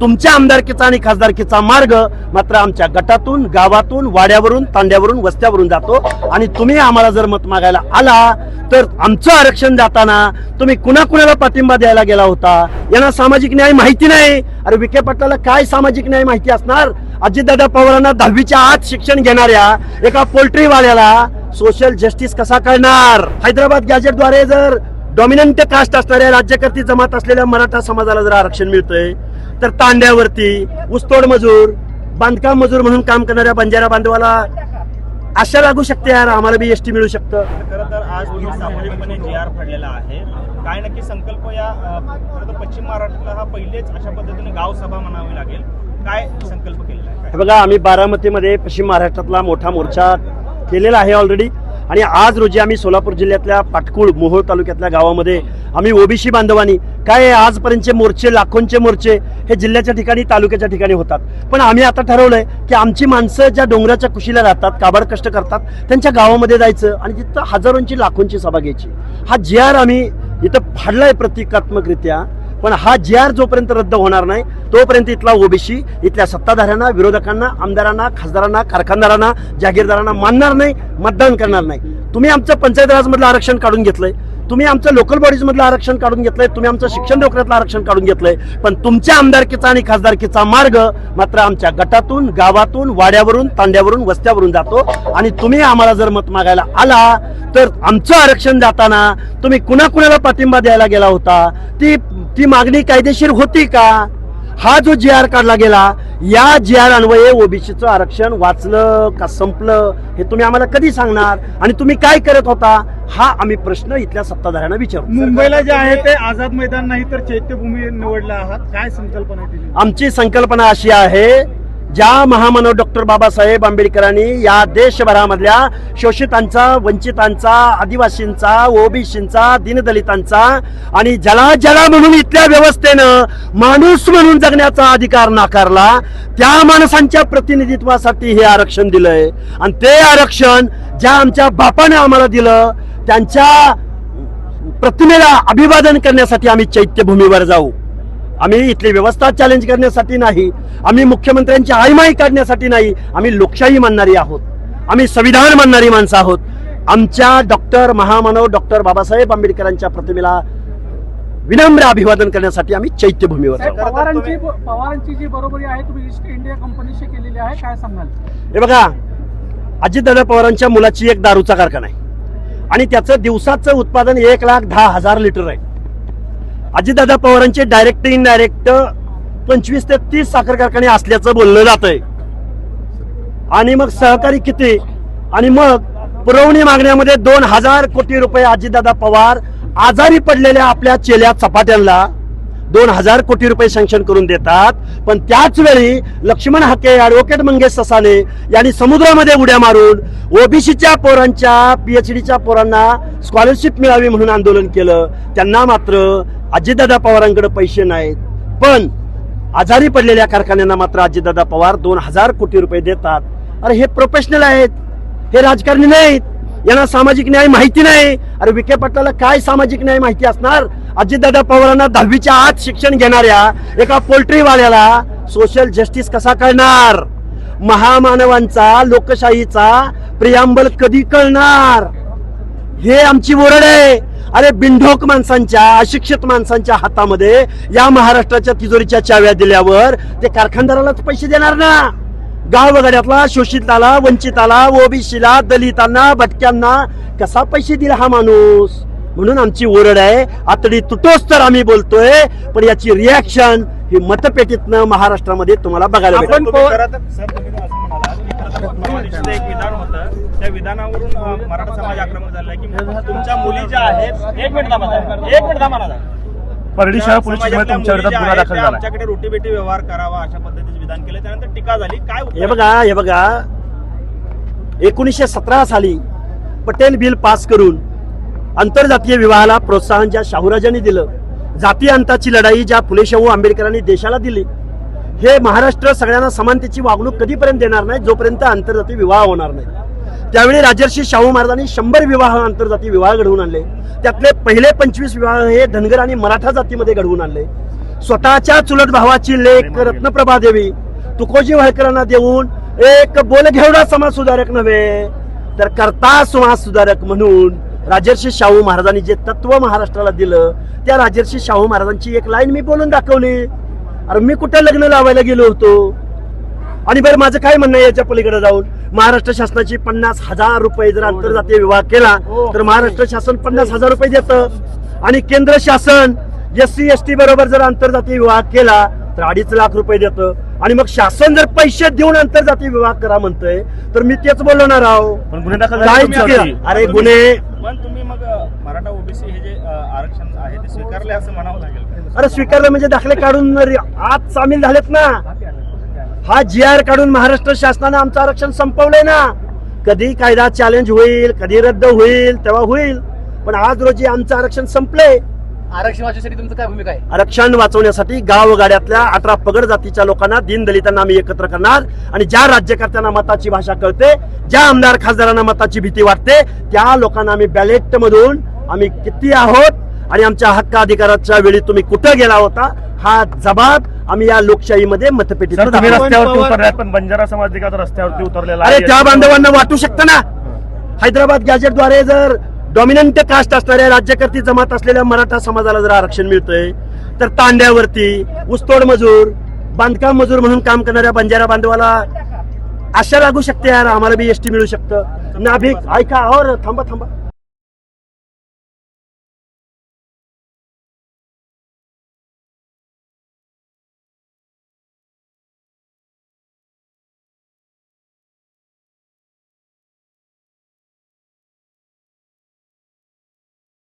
तुमच्या आमदारकीचा आणि खासदारकीचा मार्ग मात्र आमच्या गटातून गावातून वाड्यावरून तांड्यावरून वस्त्यावरून जातो. आणि तुम्ही आम्हाला जर मत मागायला आला तर आमचं आरक्षण जाताना तुम्ही कुणाकुणाला पाठिंबा द्यायला गेला होता? यांना सामाजिक न्याय माहिती नाही. अरे विखे पाटलाला काय सामाजिक न्याय माहिती असणार? अजितदादा पवारांना दहावीच्या आत शिक्षण घेणाऱ्या एका पोल्ट्रीवाल्याला सोशल जस्टिस कसा कळणार? हैदराबाद गॅजेटद्वारे जर डॉमिनंट कास्ट असणाऱ्या राज्यकर्ती जमात असलेल्या मराठा समाजाला जर आरक्षण मिळतंय तर तांड्यावरती ऊसतोड मजूर बांधकाम मजूर म्हणून काम करणाऱ्या बंजारा बांधवाला आशा लागू शकते यार आम्हाला बी एसटी मिळू शकतं. खरं तर आज जी आर फाडलेला आहे. काय नक्की संकल्प या अ, खरं तर पश्चिम महाराष्ट्राला हा पहिलेच अशा पद्धतीने गाव सभा म्हणावी लागेल. काय संकल्प केलेला आहे? हे बघा आम्ही बारामतीमध्ये पश्चिम महाराष्ट्रातला मोठा मोर्चा केलेला आहे ऑलरेडी आणि आज रोजी आम्ही सोलापूर जिल्ह्यातल्या पाटकुळ मोहोळ तालुक्यातल्या गावामध्ये आम्ही ओबीसी बांधवांनी काय आहे, आजपर्यंतचे मोर्चे लाखोंचे मोर्चे हे जिल्ह्याच्या ठिकाणी तालुक्याच्या ठिकाणी होतात. पण आम्ही आता ठरवलंय की आमची माणसं ज्या डोंगराच्या कुशीला राहतात काबाड कष्ट करतात त्यांच्या गावामध्ये जायचं आणि तिथं हजारोंची लाखोंची सभा घ्यायची. हा जी आर आम्ही इथं फाडलाय प्रतिकात्मकरित्या पण हा जी आर जोपर्यंत रद्द होणार नाही तोपर्यंत इथला ओबीसी इथल्या सत्ताधाऱ्यांना विरोधकांना आमदारांना खासदारांना कारखानदारांना जागीरदारांना मानणार नाही मतदान करणार नाही. तुम्ही आमचं पंचायत राजमधलं आरक्षण काढून घेतलंय. तुम्ही आमचं लोकल बॉडीजमधलं आरक्षण काढून घेतलंय तुम्ही आमचं शिक्षण नोकऱ्यातलं आरक्षण काढून घेतलंय. पण तुमच्या आमदारकीचा आणि खासदारकीचा मार्ग मात्र आमच्या गटातून गावातून वाड्यावरून तांड्यावरून वस्त्यावरून जातो. आणि तुम्ही आम्हाला जर मत मागायला आला तर आमचं आरक्षण जाताना तुम्ही कुणाकुणाला पाठिंबा द्यायला गेला होता? ती ती मागणी कायदेशीर होती का? हा जो जी आर काढला गेला या जी आर अन्वये ओबीसीचं आरक्षण वाचलं का संपलं हे तुम्ही आम्हाला कधी सांगणार? आणि तुम्ही काय करत होता? हा आम्ही प्रश्न इथल्या सत्ताधाऱ्यांना विचारू. मुंबईला जे आहे ते आझाद मैदान नाही तर चैत्यभूमी निवडला आहात. काय संकल्पना आमची संकल्पना अशी आहे ज्या महामानव डॉक्टर बाबासाहेब आंबेडकरांनी या देशभरामधल्या शोषितांचा वंचितांचा आदिवासींचा ओबीसींचा दीनदलितांचा आणि जला जला म्हणून इथल्या व्यवस्थेनं माणूस म्हणून जगण्याचा अधिकार नाकारला त्या माणसांच्या प्रतिनिधित्वासाठी हे आरक्षण दिलंय. आणि ते आरक्षण ज्या आमच्या बापाने आम्हाला दिलं त्यांच्या प्रतिमेला अभिवादन करण्यासाठी आम्ही चैत्यभूमीवर जाऊ. आम्ही इथली व्यवस्था चॅलेंज करण्यासाठी नाही. आम्ही मुख्यमंत्र्यांची आईमाई काढण्यासाठी नाही. आम्ही लोकशाही मानणारी आहोत. आम्ही संविधान मानणारी माणसं आहोत. आमच्या डॉक्टर महामानव डॉक्टर बाबासाहेब आंबेडकरांच्या प्रतिमेला विनम्र अभिवादन करण्यासाठी आम्ही चैत्यभूमीवर पवारांची जी बरोबरी आहे तुम्ही ईस्ट इंडिया कंपनीशी केलेली आहे काय सांगाल? हे बघा अजितदादा पवारांच्या मुलाची एक दारूचा कारखाना आहे. आणि त्याचं दिवसाचं उत्पादन एक लाख दहा हजार लिटर आहे. अजितदादा पवारांचे डायरेक्ट इनडायरेक्ट पंचवीस ते तीस साखर कारखाने असल्याचं बोललं जात आहे आणि मग सहकारी किती? आणि मग पुरवणी मागण्यामध्ये दोन हजार कोटी रुपये अजितदादा पवार आजारी पडलेल्या आपल्या चेल्या चपाट्यांना दोन हजार कोटी रुपये सँक्शन करून देतात. पण त्याच वेळी लक्ष्मण हाके ॲडव्होकेट मंगेश ससाने यांनी समुद्रामध्ये उड्या मारून ओबीसीच्या पोरांच्या पीएचडीच्या पोरांना स्कॉलरशिप मिळावी म्हणून आंदोलन केलं. त्यांना मात्र अजितदादा पवारांकडे पैसे नाहीत. पण आजारी पडलेल्या कारखान्यांना मात्र अजितदादा पवार दोन हजार कोटी रुपये देतात. अरे हे प्रोफेशनल आहेत. हे राजकारणी नाहीत. यांना सामाजिक न्याय माहिती नाही. अरे विखे पाटलाला काय सामाजिक न्याय माहिती असणार? अजितदादा पवारांना दहावीच्या आत शिक्षण घेणाऱ्या एका पोल्ट्रीवाल्याला सोशल जस्टिस कसा कळणार? महामानवांचा लोकशाहीचा प्रियांबल कधी कळणार? हे आमची ओरड आहे. अरे बिंढोक माणसांच्या अशिक्षित माणसांच्या हातामध्ये या महाराष्ट्राच्या तिजोरीच्या चाव्या दिल्यावर ते कारखानदारालाच पैसे देणार ना? गाव वगैरेतला शोषिताला वंचिताला ओबीसीला दलितांना भटक्यांना कसा पैसे दिला हा माणूस? म्हणून आमची ओरड आहे. आतडी तुटोच तर आम्ही बोलतोय पण याची रिॲक्शन ही मतपेटीतनं महाराष्ट्रामध्ये तुम्हाला बघायला आपण एक विधान होतं. त्या विधानावरून मराठा समाज आक्रमक की तुमच्या मुली ज्या आहेत एक मिनिट. एक मिनिट परडी शहर पोलीस स्टेशनमध्ये तुमच्या विरोधात गुन्हा दाखल झाला. आमच्याकडे रोटी बेटी व्यवहार करावा अशा पद्धतीचे विधान केले. त्यानंतर टीका झाली. काय उत्तर? हे बघा हे बघा. एकोणीसशे सतरा साली पटेल बिल पास करून आंतरजातीय विवाहाला प्रोत्साहन ज्या शाहूराजांनी दिलं जाती अंताची लढाई ज्या फुले शाहू आंबेडकरांनी देशाला दिली हे महाराष्ट्र सगळ्यांना समानतेची वागणूक कधीपर्यंत देणार नाही जोपर्यंत आंतरजातीय विवाह होणार नाही. त्यावेळी राजर्षी शाहू महाराजांनी शंभर विवाह आंतरजातीय विवाह घडवून आणले त्यातले पहिले पंचवीस विवाह हे धनगर आणि मराठा जातीमध्ये घडवून आणले. स्वतःच्या चुलत भावाची लेख रत्नप्रभा देवी तुकोजी व्हाळकरांना देऊन एक बोलघेवडा समाज सुधारक नव्हे तर करता समाज सुधारक म्हणून राजर्षी शाहू महाराजांनी जे तत्व महाराष्ट्राला दिलं त्या राजर्षी शाहू महाराजांची एक लाईन मी बोलून दाखवली. अरे मी कुठे लग्न लावायला गेलो होतो? आणि बरं माझं काय म्हणणं आहे याच्या पलीकडे जाऊन? महाराष्ट्र शासनाची पन्नास हजार रुपये जर आंतरजातीय विवाह केला तर महाराष्ट्र शासन पन्नास हजार रुपये देतं. आणि केंद्र शासन एस सी एस टी बरोबर जर आंतरजातीय विवाह केला तर अडीच लाख रुपये देतं. आणि मग शासन जर पैसे देऊन आंतरजातीय विवाह करा म्हणतंय तर मी तेच बोलणार आहो. अरे गुन्हे पण तुम्ही मग मराठा ओबीसी हे जे आरक्षण आहे ते स्वीकारले असं म्हणावं लागेल? अरे स्वीकारलं म्हणजे दाखले काढून आत सामील झालेत ना. हा जी आर काढून महाराष्ट्र शासनानं आमचं आरक्षण संपवलंय ना. कधी कायदा चॅलेंज होईल कधी रद्द होईल तेव्हा होईल. पण आज रोजी आमचं आरक्षण संपलंय. आरक्षण वाचण्यासाठी तुमचं काय भूमिका आहे? आरक्षण वाचवण्यासाठी गावगाड्यातल्या अठरा पगड जातीच्या लोकांना दीनदलितांना आम्ही एकत्र करणार आणि ज्या राज्यकर्त्यांना मताची भाषा कळते ज्या आमदार खासदारांना मताची भीती वाटते त्या लोकांना आम्ही बॅलेट मधून आम्ही किती आहोत आणि आमच्या हक्क अधिकाराच्या वेळी तुम्ही कुठं गेला होता हा जबाब आम्ही या लोकशाहीमध्ये मतपेटीत सर तुम्ही दाखवू. रस्त्यावरती उतरलात पण बंजारा समाज देखील आता रस्त्यावरती उतरलेला अरे. त्या बांधवांना वाटू शकतं ना हैदराबाद गॅजेटद्वारे जर डॉमिनंट कास्ट असणाऱ्या राज्यकर्ती जमात असलेल्या मराठा समाजाला जर आरक्षण मिळतंय तर तांड्यावरती ऊसतोड मजूर बांधकाम मजूर म्हणून काम करणाऱ्या बंजारा बांधवाला आशा लागू शकते यार आम्हाला बी एसटी मिळू शकतं नाभिक ऐका और थांबा थांबा